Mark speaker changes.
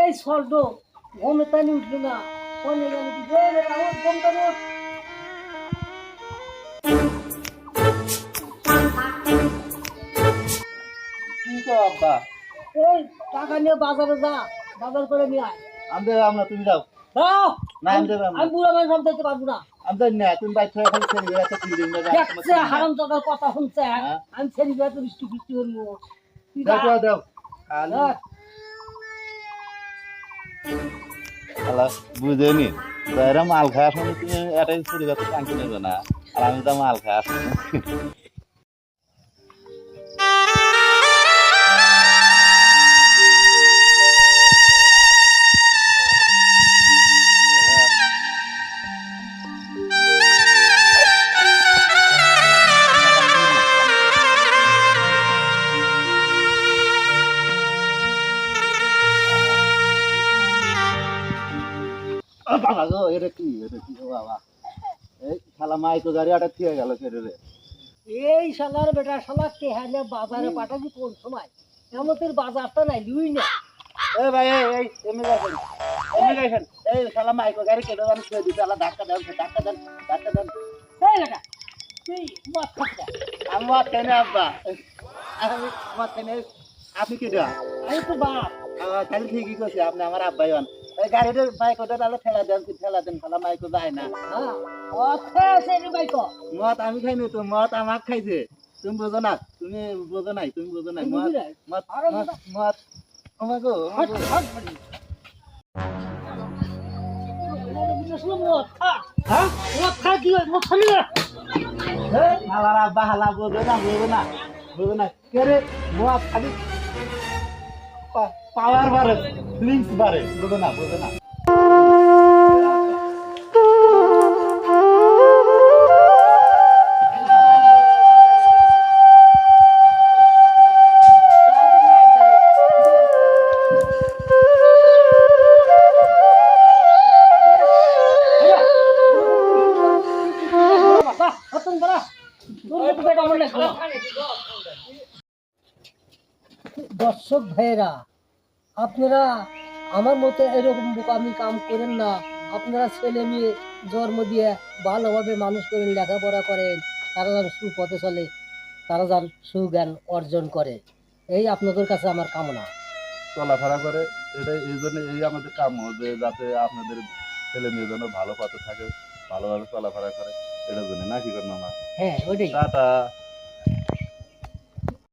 Speaker 1: এই সল্ট ঘুমে তানি উঠল না। অনেক গেল কি রে রে কাগজ কম করো
Speaker 2: কি তো আব্বা?
Speaker 1: এই টাকা নিয়ে বাজারে যা বাজার করে নিয়ে আয়।
Speaker 2: আমি দেবো আমরা তুমি যাও।
Speaker 1: দাও।
Speaker 2: না, আমি দেবো।
Speaker 1: আমি বুড়া মানুষ সব দিতে পারব না।
Speaker 2: আমি জানি না তুমি থেকে খালি ছেড়ে গেলে একটা তিন দিন
Speaker 1: দেখছে হারাম টাকার কথা শুনছে।
Speaker 2: হ্যাঁ।
Speaker 1: আমি ছেড়ে দিয়ে তো বৃষ্টি বৃষ্টি করব।
Speaker 2: দাও দাও বুঝেনি যারা মাল খাওয়ার সময় তুমি এটাই চুরি করতে টাঙ্কি নেবে না আর আমি তো মাল খাওয়া বাবা গো এটা কি এটা কি বাবা। এই শালা মাইকো গাড়ি আটা থিয়ে গেল ছেড়ে রে
Speaker 1: এই শালার বেটা শালা কে হালে বাজারে পাঠাবি কোন সময়? এমতের বাজারটা নাই লুই না।
Speaker 2: এই ভাই এই এই ইমিগ্রেশন ইমিগ্রেশন এই শালা মাইকো গাড়ি কেটে জানি ছেড়ে দিতে শালা ধাক্কা দেন ধাক্কা দেন ধাক্কা দেন।
Speaker 1: এই বেটা তুই মদ খাবি না।
Speaker 2: আমি মত খাই না আব্বা। আমি মত খাই না আপনি
Speaker 1: আমি তো বাপ।
Speaker 2: খালি ঠিকই করছি আপনি আমার আব্বাই হন। এই গাড়িটা বাইক ওটা তাহলে ঠেলা দেন ঠেলা দেন শালা মাইকো যায় না।
Speaker 1: হ্যাঁ
Speaker 2: মত আমি খাইনি তো মত খাইছে। তুমি বোঝো না তুমি বোঝো নাই তুমি বোঝো নাই মত মত মত আমাকে হালার বোঝো না বোঝো না বোঝো না। কে রে? মত খালি পাওয়ার বাড়ে ফিলিংস বাড়ে বোঝো না বোঝো না
Speaker 1: বাহ, হতন বলা। তোর মতো বেটা আমার লাগবে না। দর্শক ভাইয়েরা আপনারা আমার মতো এরকম বোকামি কাম করেন না। আপনারা ছেলে মেয়ে জন্ম দিয়ে ভালোভাবে মানুষ করেন লেখাপড়া করেন তারা যেন সুপথে চলে তারা যেন সুজ্ঞান অর্জন করে। এই আপনাদের কাছে আমার কামনা।
Speaker 2: চলাফেরা করে এটাই এই জন্য এই আমাদের কাম যে যাতে আপনাদের ছেলে মেয়ে যেন ভালো পথে থাকে ভালোভাবে চলাফেরা করে এটার জন্য। নাকি করেন আমার
Speaker 1: হ্যাঁ ওইটাই
Speaker 2: টাটা।